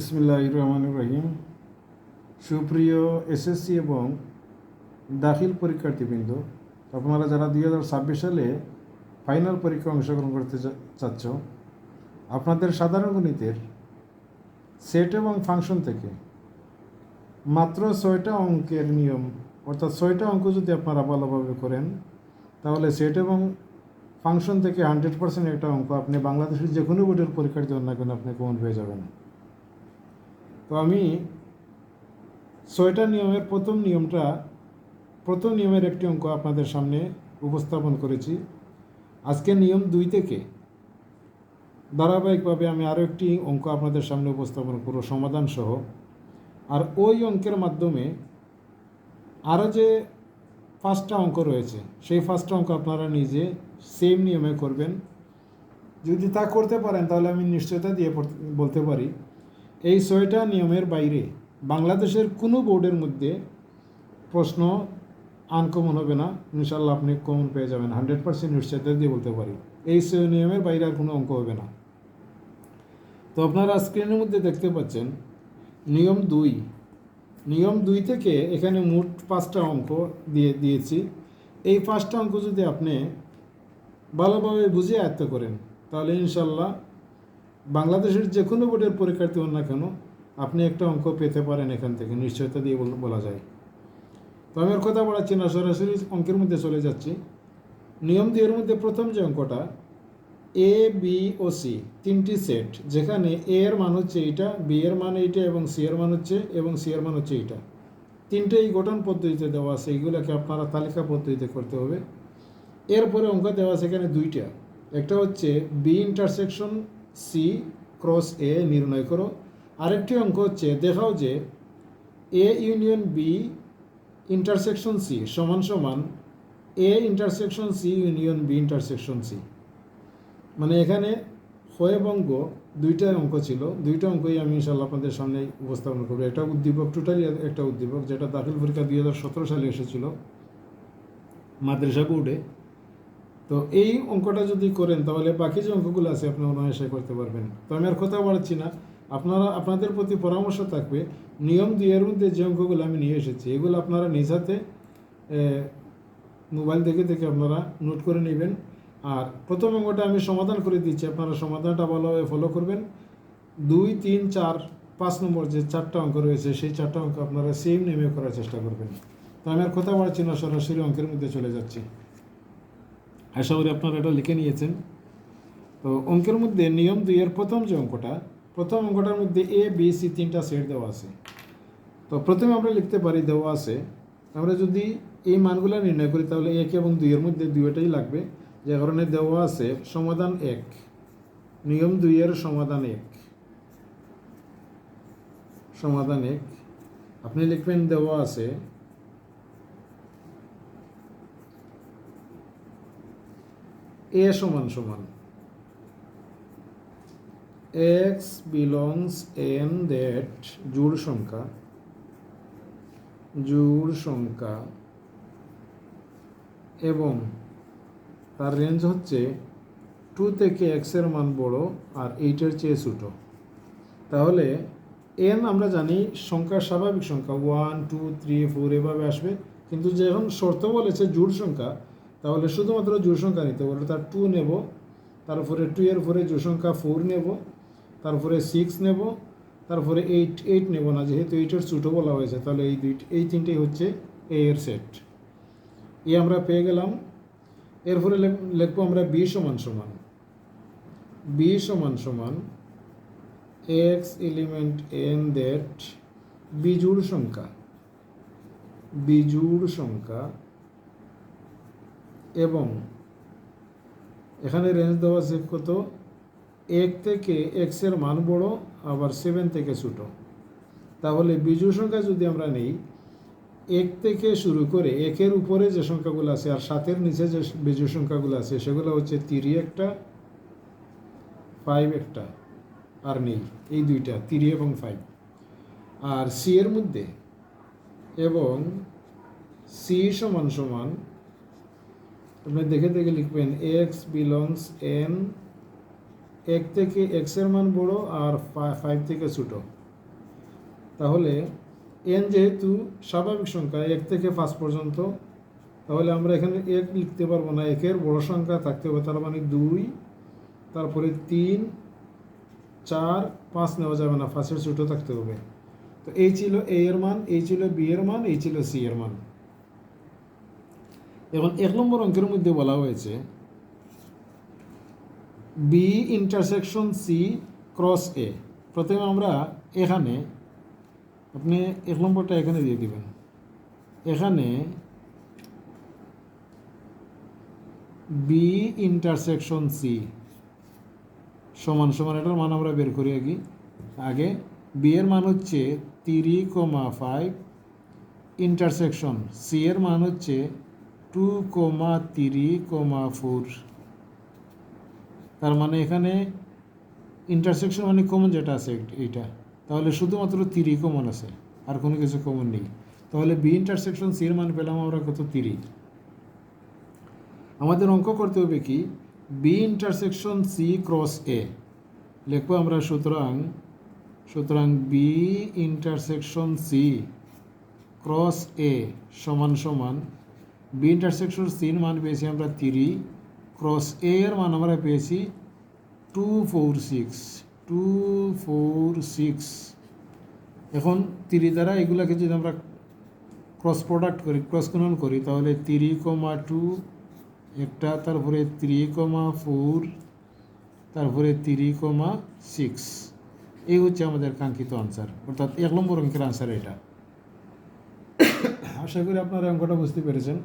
ইসমিল্লাহ রহমান রহিম। সুপ্রিয় এসএসসি এবং দাখিল পরীক্ষার্থীবৃন্দ, আপনারা যারা দুই হাজার ছাব্বিশ সালে ফাইনাল পরীক্ষা অংশগ্রহণ করতে চাচ্ছ, আপনাদের সাধারণ গণিতের সেট এবং ফাংশন থেকে মাত্র ছয়টা অঙ্কের নিয়ম, অর্থাৎ ছয়টা অঙ্ক যদি আপনারা ভালোভাবে করেন, তাহলে সেট এবং ফাংশন থেকে হান্ড্রেড পার্সেন্ট একটা অঙ্ক আপনি বাংলাদেশের যে কোনো বোর্ডের পরীক্ষার জন্য না কেন আপনি কমন পেয়ে যাবেন। তো আমি ছয়টা নিয়মের প্রথম নিয়মটা, প্রথম নিয়মের একটি অঙ্ক আপনাদের সামনে উপস্থাপন করেছি। আজকে নিয়ম দুই থেকে ধারাবাহিকভাবে আমি আরও একটি অঙ্ক আপনাদের সামনে উপস্থাপন করব, সমাধান সহ। আর ওই অঙ্কের মাধ্যমে আরও যে পাঁচটা অঙ্ক রয়েছে, সেই পাঁচটা অঙ্ক আপনারা নিজে সেম নিয়মে করবেন। যদি তা করতে পারেন, তাহলে আমি নিশ্চয়তা দিয়ে বলতে পারি। এই ছয়টা নিয়মের বাইরে বাংলাদেশের কোনো বোর্ডের মধ্যে প্রশ্ন আনকমন হবে না। ইনশাল্লাহ আপনি কমন পেয়ে যাবেন। হান্ড্রেড পার্সেন্ট নিশ্চয়তা দিয়ে বলতে পারি। এই ছয় নিয়মের বাইরে আর কোনো অঙ্ক হবে না। তো আপনারা স্ক্রিনের মধ্যে দেখতে পাচ্ছেন, নিয়ম দুই। নিয়ম দুই থেকে এখানে মোট পাঁচটা অঙ্ক দিয়ে দিয়েছি। এই পাঁচটা অঙ্ক যদি আপনি ভালোভাবে বুঝে আয়ত্ত করেন, তাহলে ইনশাল্লাহ বাংলাদেশের যে কোনো বোর্ডের পরীক্ষার্থী হন না কেন, আপনি একটা অঙ্ক পেতে পারেন এখান থেকে, নিশ্চয়তা দিয়ে বলা যায়। তো আমি আর কথা বলাচ্ছি না, সরাসরি অঙ্কের মধ্যে চলে যাচ্ছি। নিয়ম দুইয়ের মধ্যে প্রথম যে অঙ্কটা এ বি ও সি তিনটি সেট যেখানে এ এর মান হচ্ছে এইটা বি এর মান এইটা এবং সি এর মান হচ্ছে, এবং সি এর মান হচ্ছে এইটা। তিনটে এই গঠন পদ্ধতিতে দেওয়া আছে, এইগুলোকে আপনারা তালিকা পদ্ধতিতে করতে হবে। এরপরে অঙ্ক দেওয়া আছে এখানে দুইটা। একটা হচ্ছে B intersection C cross A নির্ণয় করো। আরেকটি অঙ্ক হচ্ছে দেখাও যে A union B intersection C সমান সমান A intersection C union B intersection C. মানে এখানে হয় গ দুইটা অঙ্ক ছিল। দুইটা অঙ্কই আমি ইনশাল্লাহ আপনাদের সামনে উপস্থাপন করব। একটা উদ্দীপক টোটালি একটা উদ্দীপক, যেটা দাখিল পরীক্ষা দুই হাজার সতেরো সালে এসেছিল মাদ্রাসা বোর্ডে। তো এই অঙ্কটা যদি করেন, তাহলে বাকি যে অঙ্কগুলো আছে আপনি অনায়াসে করতে পারবেন। তো আমি আর কথা বাড়াচ্ছি না। আপনারা, আপনাদের প্রতি পরামর্শ থাকবে, নিয়ম দুইয়ের মধ্যে যে অঙ্কগুলো আমি নিয়ে এসেছি, এগুলো আপনারা নিজ হাতে মোবাইল দেখে দেখে আপনারা নোট করে নেবেন। আর প্রথম অঙ্কটা আমি সমাধান করে দিচ্ছি, আপনারা সমাধানটা ভালোভাবে ফলো করবেন। দুই, তিন, চার, পাঁচ নম্বর যে চারটা অঙ্ক রয়েছে, সেই চারটা অঙ্ক আপনারা সেম নেমে করার চেষ্টা করবেন। তো আমি আর কথা বাড়াচ্ছি না, সরাসরি অঙ্কের মধ্যে চলে যাচ্ছি। আশা করি আপনারা এটা লিখে নিয়েছেন। তো অঙ্কের মধ্যে নিয়ম দুইয়ের প্রথম যে অঙ্কটা, প্রথম অঙ্কটার মধ্যে এ বি সি তিনটা সেট দেওয়া আছে। তো প্রথমে আমরা লিখতে পারি দেওয়া আছে। আমরা যদি এই মানগুলো নির্ণয় করি, তাহলে এক এবং দুইয়ের মধ্যে দুইটাই লাগবে। যে কারণে দেওয়া আছে সমাধান এক। নিয়ম দুইয়ের সমাধান এক। সমাধান এক। আপনি লিখবেন দেওয়া আছে এ সমান সমান। এক্স বিলংস এন দ্যাট জোড় সংখ্যা। জোড় সংখ্যা। এবং তার রেঞ্জ হচ্ছে টু থেকে এক্সের মান বড় আর এইটের চেয়ে ছোটো। তাহলে এন আমরা জানি সংখ্যা স্বাভাবিক সংখ্যা। ওয়ান টু থ্রি ফোর এভাবে আসবে। কিন্তু যখন শর্ত বলেছে জোড় সংখ্যা তাহলে শুধুমাত্র জোড় সংখ্যা নিতে পারবে তার টু নেব, তারপরে টু এর পরে জোড় সংখ্যা ফোর নেব, তারপরে সিক্স নেব, তারপরে এইট এইট নেব না, যেহেতু এইটের ছোটো বলা হয়েছে, তাহলে এই দুই এই তিনটেই হচ্ছে এ এর সেট এ আমরা পেয়ে গেলাম, এরপরে লেখ- লিখব আমরা বি সমান সমান। বি সমান সমান এক্স এলিমেন্ট এন দ্যাট বিজুড় সংখ্যা বিজুড় সংখ্যা এবং এখানে রেঞ্জ দেওয়া আছে কত? এক থেকে এক্সের মান বড়, আবার সেভেন থেকে ছোটো। তাহলে বিজুড় সংখ্যা যদি আমরা নেই, এক থেকে শুরু করে একের উপরে যে সংখ্যাগুলো আছে আর সাতের নিচে যে বিজুড় সংখ্যাগুলো আছে, সেগুলো হচ্ছে তিরি একটা ফাইভ একটা আর নেই। এই দুইটা, তিরি এবং ফাইভ আর সি এর মধ্যে এবং সি সমান সমান আপনি দেখে দেখে লিখবেন এক্স বিলংস এন এক থেকে এক্সের মান বড় আর ফাইভ থেকে ছোটো। তাহলে এন যেহেতু স্বাভাবিক সংখ্যা, এক থেকে পাঁচ পর্যন্ত, তাহলে আমরা এখানে এক লিখতে পারব না, একের বড় সংখ্যা থাকতে হবে, তার মানে দুই, তারপরে তিন, চার, পাঁচ নেওয়া যাবে না, পাঁচের ছোটো থাকতে হবে। তো এই ছিল এ এর মান, এই ছিল বি এর মান, এই ছিল সি এর মান। এখন এক নম্বর অঙ্কের মধ্যে বলা হয়েছে B intersection C cross A প্রথমে আমরা এখানে, আপনি এক নম্বরটা এখানে দিয়ে দিবেন। এখানে বি ইন্টারসেকশন সি সমান সমান এটার মান আমরা বের করি আগে। আগে বি এর মান হচ্ছে three comma five intersection C এর মান হচ্ছে two comma three comma four তার মানে এখানে ইন্টারসেকশন মানে কমন যেটা আছে এইটা। তাহলে শুধুমাত্র তিরি কমন আছে, আর কোনো কিছু কমন নেই। তাহলে বি ইন্টারসেকশন সি এর মান পেলাম আমরা কত তিরি আমাদের অঙ্ক করতে হবে কি B intersection C cross A লিখব আমরা সুতরাং সুতরাং B intersection C cross A সমান সমান বি ইন্টারসেকশন সির মান পেয়েছি আমরা তিরি ক্রস এ এর মান আমরা পেয়েছি two four six two four six এখন তিরি দ্বারা এগুলাকে যদি আমরা ক্রস প্রোডাক্ট করি ক্রস গুণন করি তাহলে তিরি কমা টু একটা তারপরে থ্রি কমা ফোর তারপরে থ্রি কমা সিক্স এই হচ্ছে আমাদের কাঙ্ক্ষিত আনসার অর্থাৎ এক নম্বর অঙ্কের আনসার এটা আশা করি আপনারা অঙ্কটা বুঝতে পেরেছেন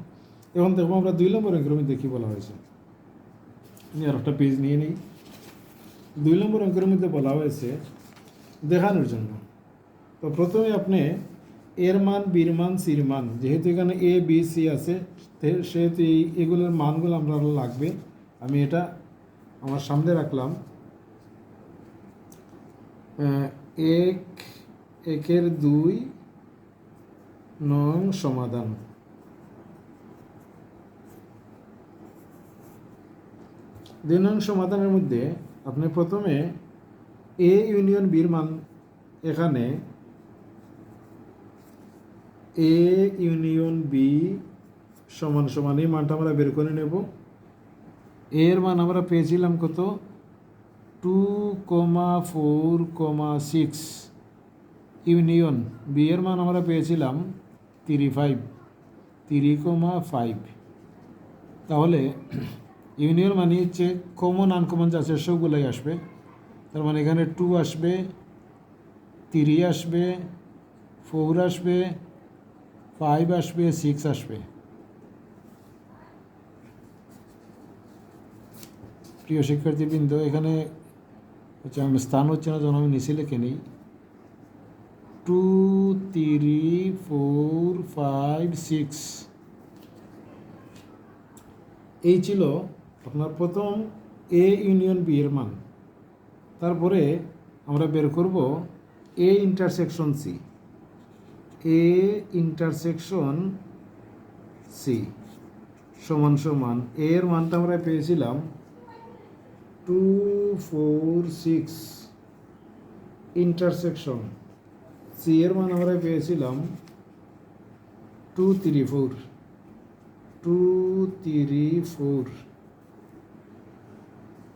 এখন দেখব আমরা দুই নম্বর অঙ্কের মধ্যে কী বলা হয়েছে। আর একটা পেজ নিয়ে নিই। দুই নম্বর অঙ্কের মধ্যে বলা হয়েছে দেখানোর জন্য। তো প্রথমে আপনি এর মান, বীর মান, সির মান, যেহেতু এখানে এ বি সি আছে সেহেতু এই এগুলোর মানগুলো আমরা লাগবে। আমি এটা আমার সামনে রাখলাম। এক, একের দুই, নং সমাধান। দুই নং সমাধানের মধ্যে আপনি প্রথমে এ ইউনিয়ন বির মান এখানে এ ইউনিয়ন বি সমান সমান এই মানটা আমরা বের করে নেব। এর মান আমরা পেয়েছিলাম কত? Two comma four comma six union B এর মান আমরা পেয়েছিলাম three five three comma five তাহলে ইউনিয়ন মানে হচ্ছে কমন আনকমন যা আছে সবগুলোই আসবে। তার মানে এখানে টু আসবে থ্রি আসবে ফোর আসবে ফাইভ আসবে সিক্স আসবে। প্রিয় শিক্ষার্থীবৃন্দ, এখানে হচ্ছে আমি স্থান হচ্ছে না, যখন আমি নিচে লিখে নিই। Two three four five six এই ছিল আপনার প্রথম এ ইউনিয়ন বি এর মান। তারপরে আমরা বের করব A intersection C A intersection C সমান সমান এ এর মানটা আমরা পেয়েছিলাম two four six intersection C এর মান আমরা পেয়েছিলাম two three four two three four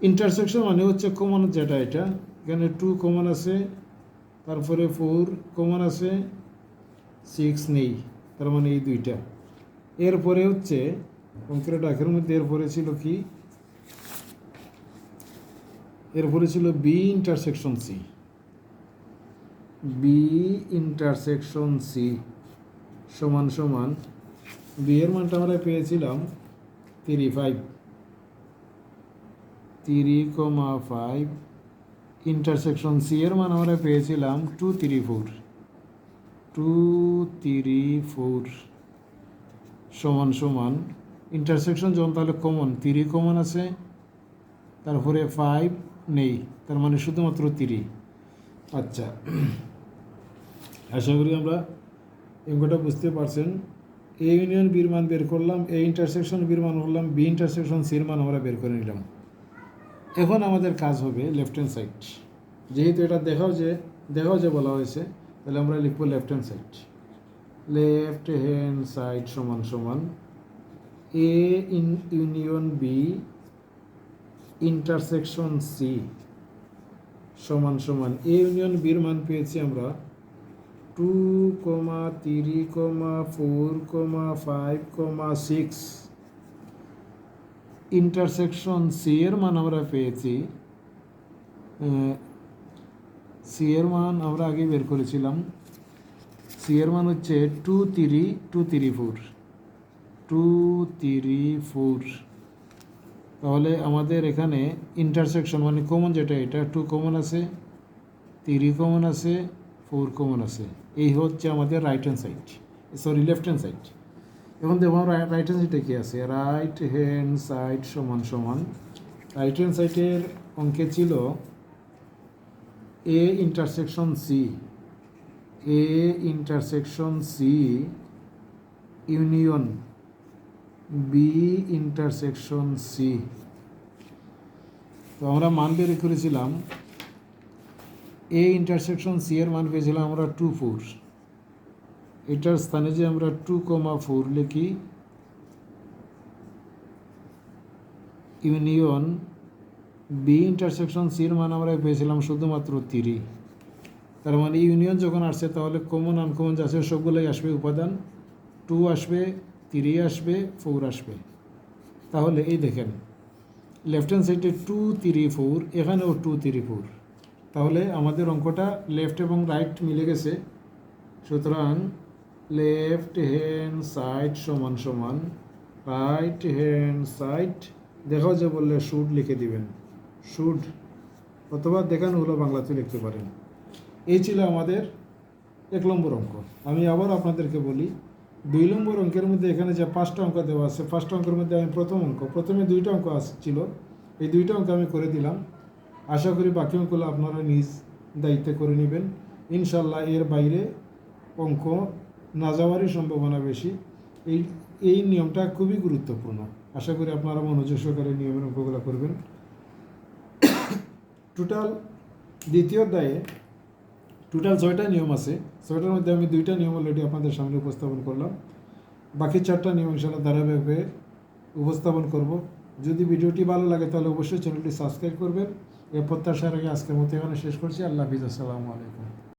intersection মানে হচ্ছে কমন যেটা এটা। এখানে টু কমন আছে, তারপরে ফোর কমন আছে সিক্স নেই, তার মানে এই দুইটা। এরপরে হচ্ছে অঙ্কের ডাকের মধ্যে এরপরে ছিল কি? এরপরে ছিল B intersection C B intersection C সমান সমান বি এর মানটা আমরা পেয়েছিলাম three five three comma five intersection C এর মান আমরা পেয়েছিলাম two three four two three four সমান সমান ইন্টারসেকশন যখন তাহলে কমন থ্রি কমন আছে, তারপরে ফাইভ নেই, তার মানে শুধুমাত্র থ্রি আচ্ছা আশা করি আমরা অঙ্কটা বুঝতে পারছেন। এ ইউনিয়ন বির মান বের করলাম এ ইন্টারসেকশন বির মান করলাম বি ইন্টারসেকশন সির মান আমরা বের করে নিলাম। এখন আমাদের কাজ হবে লেফট হ্যান্ড সাইড যেহেতু এটা দেখাও যে দেখাও যে বলা হয়েছে, তাহলে আমরা লিখব left hand side left hand side সমান সমান A in union B intersection C সমান সমান। এ ইউনিয়ন বির মান পেয়েছি আমরা two comma three comma four comma five comma six intersection C এর মান আমরা পেয়েছি সি এর মান আমরা আগে বের করেছিলাম সি এর মান হচ্ছে two three two three four two three four তাহলে আমাদের এখানে ইন্টারসেকশন মানে কমন যেটা এটা টু কমন আছে থ্রি কমন আছে ফোর কমন আছে এই হচ্ছে আমাদের right hand side sorry left hand side এখন দেখো রাইট হ্যান্ড সাইডে কী আছে? রাইট হ্যান্ড সাইড সমান সমান। রাইট হ্যান্ড সাইডের অঙ্কে ছিল A intersection C A intersection C union B intersection C তো আমরা মান বের করেছিলাম। এ ইন্টারসেকশন সি এর মান পেয়েছিলাম আমরা টু ফোর এটার স্থানে যে আমরা টু কমা ফোর লিখি ইউনিয়ন বি ইন্টারসেকশন সির মান আমরা পেয়েছিলাম শুধুমাত্র তিরি তার মানে ইউনিয়ন যখন আসছে, তাহলে কমন আনকমন যা আছে সবগুলোই আসবে উপাদান। টু আসবে থ্রি আসবে ফোর আসবে। তাহলে এই দেখেন লেফট হ্যান্ড সাইডে টু থ্রি ফোর এখানেও টু থ্রি ফোর তাহলে আমাদের অঙ্কটা লেফট এবং রাইট মিলে গেছে। সুতরাং লেফট হ্যান্ড সাইড সমান সমান রাইট হ্যান্ড সাইড দেখাও যে বললে শুড লিখে দিবেন। শুড অথবা দেখানো হলো বাংলাতে লিখতে পারেন। এই ছিল আমাদের এক নম্বর অঙ্ক। আমি আবার আপনাদেরকে বলি, দুই নম্বর অঙ্কের মধ্যে এখানে যে পাঁচটা অঙ্ক দেওয়া আছে, পাঁচটা অঙ্কের মধ্যে আমি প্রথম অঙ্ক, প্রথমে দুইটা অঙ্ক ছিল এই দুইটা অঙ্ক আমি করে দিলাম। আশা করি বাকি অঙ্কগুলো আপনারা নিজ দায়িত্বে করে নেবেন। ইনশাল্লাহ এর বাইরে অঙ্ক না যাওয়ারই সম্ভাবনা বেশি। এই এই নিয়মটা খুবই গুরুত্বপূর্ণ। আশা করি আপনারা মনোযোগ সহকারে নিয়মের অঙ্কগুলো করবেন। টোটাল দ্বিতীয় অধ্যায়ে টোটাল ছয়টা নিয়ম আছে। ছয়টার মধ্যে আমি দুইটা নিয়ম অলরেডি আপনাদের সামনে উপস্থাপন করলাম। বাকি চারটা নিয়ম ইনশাল্লাহ ধারাবাহিকভাবে উপস্থাপন করব। যদি ভিডিওটি ভালো লাগে তাহলে অবশ্যই চ্যানেলটি সাবস্ক্রাইব করবেন। এ প্রত্যাশার আগে আজকের মতো এখানে শেষ করছি। আল্লাহ হাফিজ। আসসালামু আলাইকুম।